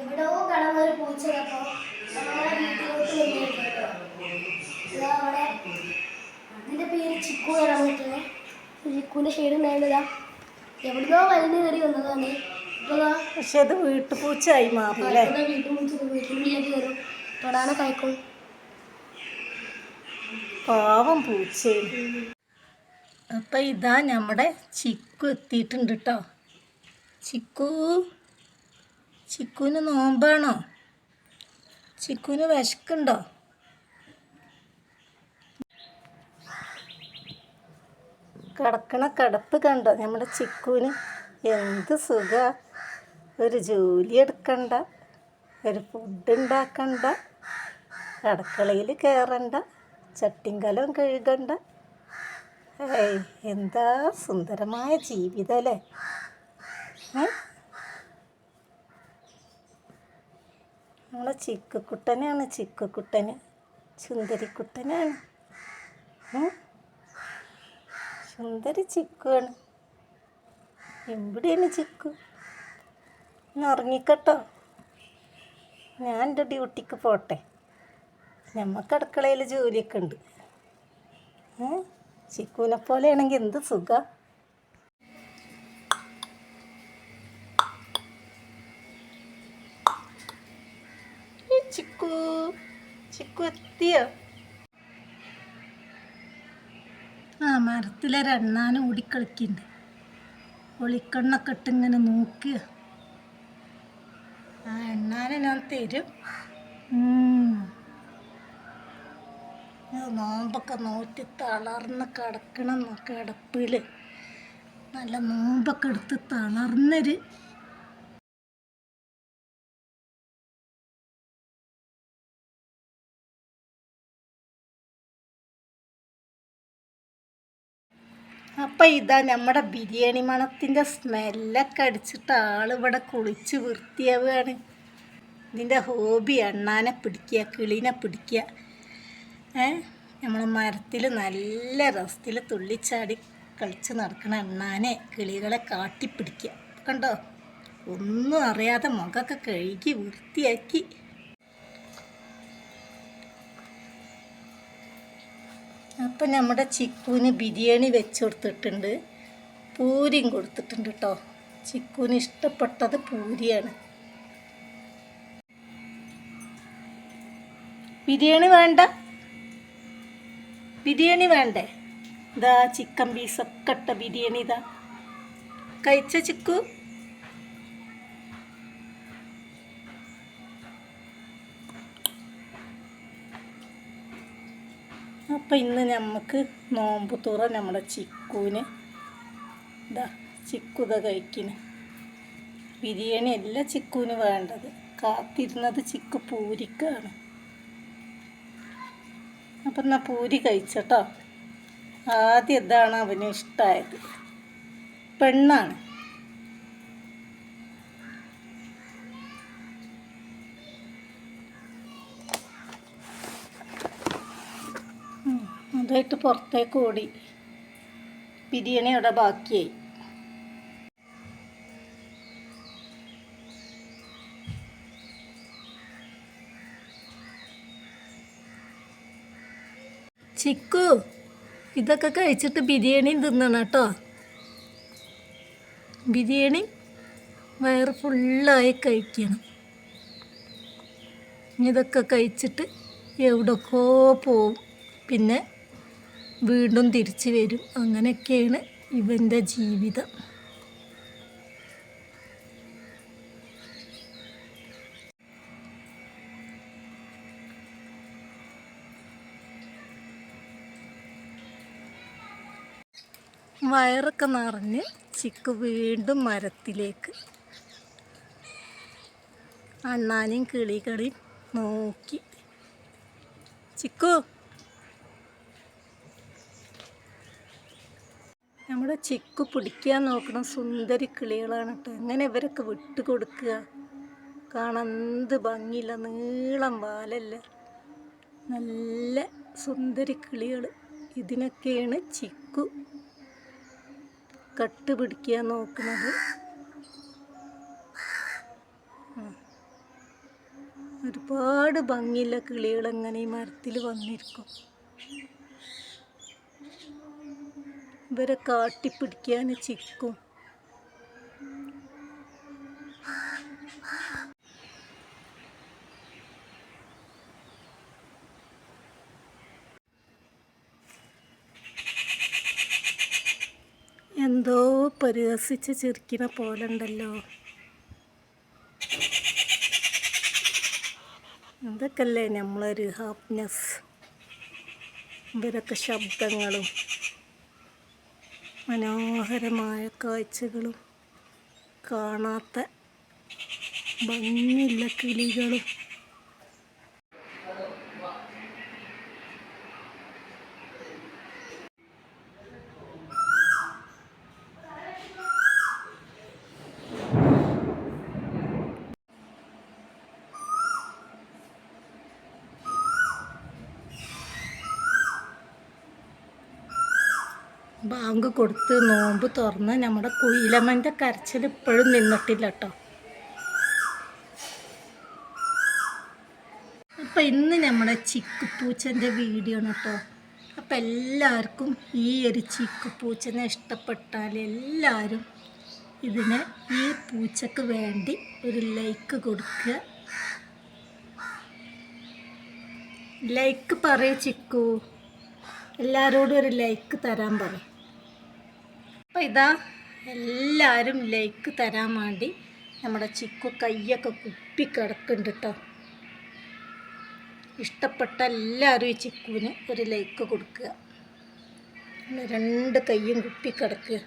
എവിടെയോ കാണുന്ന ഒരു പൂച്ച അപ്പോ നമ്മളെ വീട്ടിലോട്ട് വന്നിട്ടുണ്ട് ഇതാ അവിടെ. പേര് ചിക്കു ഷെയ്ഡ് ഉണ്ടായിരുന്നതാ വലിഞ്ഞു കയറി വന്നതാണ്. പക്ഷെ അത് വീട്ടുപൂച്ചായി കയറും. തൊടാനെ കഴിക്കും പാവം പൂച്ചയാണ് അപ്പൊ ഇതാ നമ്മുടെ ചിക്കു എത്തിയിട്ടുണ്ട് കേട്ടോ. ചിക്കു. ചിക്കുവിന് നോമ്പാണോ? ചിക്കുവിന് വിശക്കുണ്ടോ? കിടക്കണ കിടപ്പ് കണ്ടോ? നമ്മുടെ ചിക്കുവിന് എന്ത് സുഖ. ഒരു ജോലി എടുക്കണ്ട ഒരു ഫുഡ് ഉണ്ടാക്കണ്ട അടുക്കളയിൽ കയറണ്ട ചട്ടിങ്കലം കഴുകണ്ട. ഏയ് എന്താ സുന്ദരമായ ജീവിതമല്ലേ ഏ? നമ്മളെ ചിക്കുക്കുട്ടനാണ് ചിക്കുക്കുട്ടന് സുന്ദരിക്കുട്ടനാണ്. സുന്ദരി ചിക്കുവാണ്. എവിടെയാണ് ചിക്കു. ഇന്ന് ഉറങ്ങിക്കട്ടോ. ഞാൻ എന്റെ ഡ്യൂട്ടിക്ക് പോട്ടെ. നമുക്ക് അടുക്കളയിൽ ജോലിയൊക്കെ ഉണ്ട്. ചിക്കുവിനെ പോലെയാണെങ്കിൽ എന്ത് സുഖ? ചിക്കു ചിക്കു എത്തിയോ? ആ മരത്തിലെ രണ്ണാനും ഓടിക്കളിക്കുന്നുണ്ട് ഒളിക്കണ്ണൊക്കെ ഇട്ട് ഇങ്ങനെ നോക്കുക. ആ എണ്ണാനെ ഞാൻ തരും. നോമ്പൊക്കെ നോറ്റി തളർന്ന് കിടക്കണം കിടപ്പിൽ നല്ല നോമ്പൊക്കെ എടുത്ത് തളർന്നൊരു അപ്പം ഇതാ നമ്മുടെ ബിരിയാണി മണത്തിന്റെ സ്മെല്ലൊക്കെ അടിച്ചിട്ട് ആളിവിടെ കുളിച്ച് വൃത്തിയാവുകയാണ്. ഇതിന്റെ ഹോബി എണ്ണാനെ പിടിക്കുക കിളീനെ പിടിക്കുക. ഏ? നമ്മൾ മരത്തിൽ നല്ല രസത്തിൽ തുള്ളിച്ചാടി കളിച്ച് നടക്കണ എണ്ണാനെ കിളികളെ കാട്ടിപ്പിടിക്കുക. കണ്ടോ? ഒന്നും അറിയാതെ മുഖമൊക്കെ കഴുകി വൃത്തിയാക്കി അപ്പം നമ്മുടെ ചിക്കുവിന് ബിരിയാണി വെച്ച് കൊടുത്തിട്ടുണ്ട്. പൂരിയും കൊടുത്തിട്ടുണ്ട് കേട്ടോ ചിക്കുവിന് ഇഷ്ടപ്പെട്ടത് പൂരിയാണ്. ബിരിയാണി വേണ്ട? ബിരിയാണി വേണ്ടേ? ഇതാ ചിക്കൻ പീസൊക്കെ ഇട്ട ബിരിയാണി ഇതാ. കഴിച്ച ചിക്കു? അപ്പം ഇന്ന് നമുക്ക് നോമ്പ് തുറ നമ്മുടെ ചിക്കുവിന്. ഇതാ ചിക്കുത കഴിക്കുന്നു ബിരിയാണി അല്ല ചിക്കുവിന് വേണ്ടത്. കാത്തിരുന്നത് ചിക്കു പൂരിക്കാണ്. അപ്പം എന്നാൽ പൂരി കഴിച്ചട്ടോ. ആദ്യം ഇതാണ് അവന് ഇഷ്ടമായത് പെണ്ണാണ്. അതായിട്ട് പുറത്തേക്ക് ഓടി. ബിരിയാണി അവിടെ ബാക്കിയായി. ചിക്കു ഇതൊക്കെ കഴിച്ചിട്ട് ബിരിയാണിയും തിന്നണം കേട്ടോ. ബിരിയാണി വയറ് ഫുള്ളായി കഴിക്കണം. ഇതൊക്കെ കഴിച്ചിട്ട് എവിടെക്കോ പോവും. പിന്നെ വീണ്ടും തിരിച്ചു വരും. അങ്ങനെയൊക്കെയാണ് ഇവന്റെ ജീവിതം. വയറൊക്കെ നിറഞ്ഞ് ചിക്കു വീണ്ടും മരത്തിലേക്ക്. അണ്ണാനെയും കിളികളെയും നോക്കി. ചിക്കു. നമ്മുടെ ചിക്കു പിടിക്കാൻ നോക്കണം. സുന്ദരി കിളികളാണ് കേട്ടോ. എങ്ങനെ ഇവരൊക്കെ വിട്ട് കൊടുക്കുക കാണാൻ എന്ത് ഭംഗിയില്ല. നീളം വാലല്ല നല്ല സുന്ദരി കിളികൾ ഇതിനൊക്കെയാണ് ചിക്കു കട്ട് പിടിക്കാൻ നോക്കുന്നത്. ഒരുപാട് ഭംഗിയുള്ള കിളികൾ എങ്ങനെ ഈ മരത്തിൽ വന്നിരിക്കും. ഇവരെ കാട്ടിപ്പിടിക്കാൻ ചിക്കും. എന്തോ പരിഹസിച്ച് ചിരിക്കുന്ന പോലെ ഉണ്ടല്ലോ ഇതൊക്കെയല്ലേ നമ്മളൊരു ഹാപ്പിനെസ് ഇവരൊക്കെ ശബ്ദങ്ങളും മനോഹരമായ കാഴ്ചകളും കാണാത്ത ഭംഗിയുള്ള കിളികളും ബാങ്ക് കൊടുത്ത് നോമ്പ് തുറന്ന് നമ്മുടെ കുയിലമ്മന്റെ കരച്ചിൽ ഇപ്പോഴും നിന്നിട്ടില്ല കേട്ടോ അപ്പം ഇന്ന് നമ്മുടെ ചിക്കുപൂച്ചന്റെ വീഡിയോ ആണ് കേട്ടോ അപ്പം എല്ലാവർക്കും ഈ ഒരു ചിക്കുപൂച്ചനെ ഇഷ്ടപ്പെട്ടാൽ എല്ലാവരും ഇതിന് ഈ പൂച്ചക്ക് വേണ്ടി ഒരു ലൈക്ക് കൊടുക്കുക. ലൈക്ക് പറയൂ ചിക്കു. എല്ലാവരോടും ഒരു ലൈക്ക് തരാൻ പറയും. അപ്പോൾ ഇതാ എല്ലാവരും ലൈക്ക് തരാൻ വേണ്ടി നമ്മുടെ ചിക്കു കയ്യൊക്കെ കുപ്പി കിടക്കുന്നുണ്ട് കേട്ടോ. ഇഷ്ടപ്പെട്ട എല്ലാവരും ഈ ചിക്കുവിന് ഒരു ലൈക്ക് കൊടുക്കുക. രണ്ട് കയ്യും കുപ്പി കിടക്കുക.